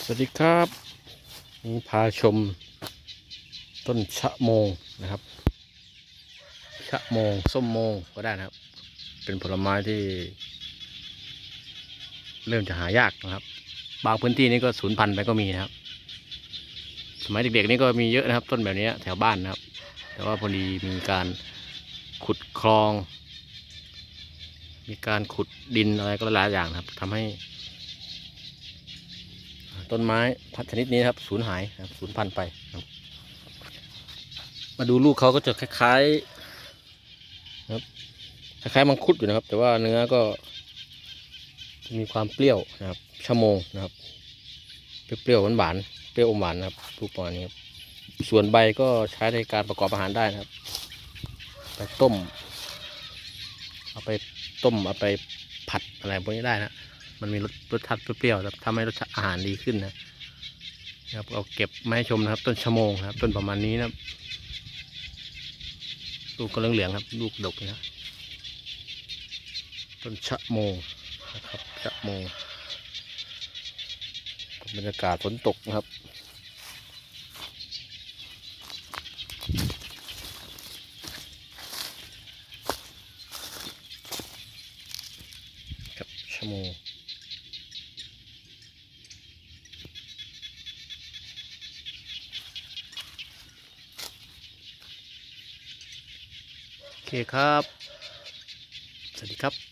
สวัสดีครับนี่พาชมต้นชะโมงนะครับ ชะโมงส้มโมงก็ได้นะครับ เป็นผลไม้ที่ เริ่มจะหายากนะครับ บางพื้นที่นี่ก็สูญพันธุ์ไปก็มีนะครับ สมัยเด็กๆนี่ก็มีเยอะนะครับ ต้นแบบนี้แถวบ้านนะครับ แต่ว่าพอดีมีการขุดคลอง มีการขุดดินอะไรก็หลายอย่างนะครับทำให้ ต้นไม้พันชนิดนี้ครับสูญหายครับสูญพันธุ์ไปครับมาดูลูกเขาก็จะคล้ายๆครับคล้ายๆมังคุดอยู่นะครับ แต่ว่าเนื้อก็มีความเปรี้ยวนะครับชะโมงนะครับเปรี้ยวหวานๆเปรี้ยวอมหวานนะครับลูกประมาณนี้ครับส่วนใบก็ใช้ในการประกอบอาหารได้นะครับ ไปต้ม เอาไปต้มเอาไปผัดอะไรพวกนี้ได้นะ มันมีรสรสชาติเปรี้ยวๆครับทำให้รสชาติอาหารดีขึ้นนะครับเอาเก็บมาให้ชมนะครับ ต้นชะโมงครับ ต้นประมาณนี้นะครับลูกก็เหลืองๆครับ ลูกดกนะต้นชะโมงนะครับชะโมงบรรยากาศฝนตกนะครับกับชะโมง เคครับ สวัสดีครับ